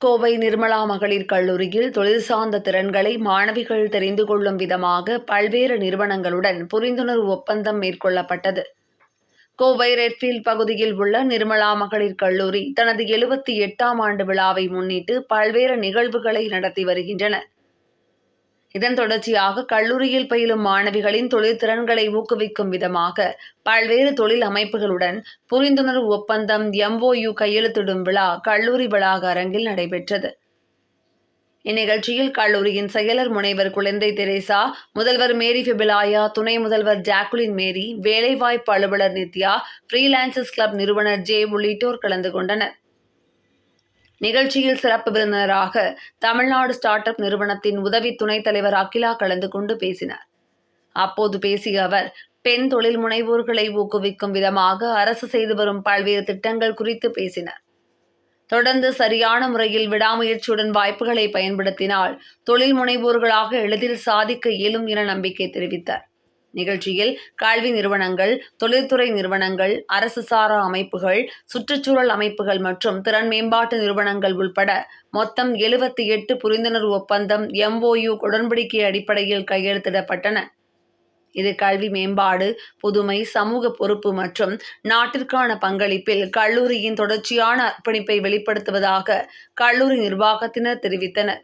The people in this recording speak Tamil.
கோவை நிர்மலா மகளிர் கல்லூரியில் தொழில் சார்ந்த திறன்களை மாணவிகள் தெரிந்து கொள்ளும் விதமாக பல்வேறு நிறுவனங்களுடன் புரிந்துணர்வு ஒப்பந்தம் மேற்கொள்ளப்பட்டது. கோவை ரெட்ஃபீல்ட் பகுதியில் உள்ள நிர்மலா மகளிர் கல்லூரி தனது எழுபத்தி எட்டாம் ஆண்டு விழாவை முன்னிட்டு பல்வேறு நிகழ்வுகளை நடத்தி வருகின்றன இதன் தொடர்ச்சியாக கல்லூரியில் பயிலும் மாணவிகளின் தொழில்திறன்களை ஊக்குவிக்கும் விதமாக பல்வேறு தொழில் அமைப்புகளுடன் புரிந்துணர்வு ஒப்பந்தம் எம்ஓயு கையெழுத்திடும் விழா கல்லூரி வளாக அரங்கில் நடைபெற்றது. இந்நிகழ்ச்சியில் கல்லூரியின் செயலர் முனைவர் குழந்தை தெரேசா முதல்வர் மேரி பிபிலாயா துணை முதல்வர் ஜாக்குலின் மேரி வேலைவாய்ப்பு அலுவலர் நித்யா ஃப்ரீலான்சர்ஸ் கிளப் நிறுவனர் ஜே உள்ளிட்டோர் கலந்து கொண்டனர். நிகழ்ச்சியில் சிறப்பு விருந்தினராக தமிழ்நாடு ஸ்டார்ட் அப் நிறுவனத்தின் உதவி துணைத் தலைவர் அகிலா கலந்து கொண்டு பேசினார். அப்போது பேசிய அவர் பெண் தொழில் முனைவோர்களை ஊக்குவிக்கும் விதமாக அரசு செய்து வரும் பல்வேறு திட்டங்கள் குறித்து பேசினார். தொடர்ந்து சரியான முறையில் விடாமுயற்சியுடன் வாய்ப்புகளை பயன்படுத்தினால் தொழில் முனைவோர்களாக எளிதில் சாதிக்க இயலும் என நம்பிக்கை தெரிவித்தார். நிகழ்ச்சியில் கல்வி நிறுவனங்கள் தொழில்துறை நிறுவனங்கள் அரசு சாரா அமைப்புகள் சுற்றுச்சூழல் அமைப்புகள் மற்றும் திறன் மேம்பாட்டு நிறுவனங்கள் உள்பட மொத்தம் எழுபத்தி எட்டு புரிந்துணர்வு ஒப்பந்தம் எம்ஓயு உடன்படிக்கை அடிப்படையில் கையெழுத்திடப்பட்டன. இது கல்வி மேம்பாடு புதுமை சமூக பொறுப்பு மற்றும் நாட்டிற்கான பங்களிப்பில் கல்லூரியின் தொடர்ச்சியான அர்ப்பணிப்பை வெளிப்படுத்துவதாக கல்லூரி நிர்வாகத்தினர் தெரிவித்தனர்.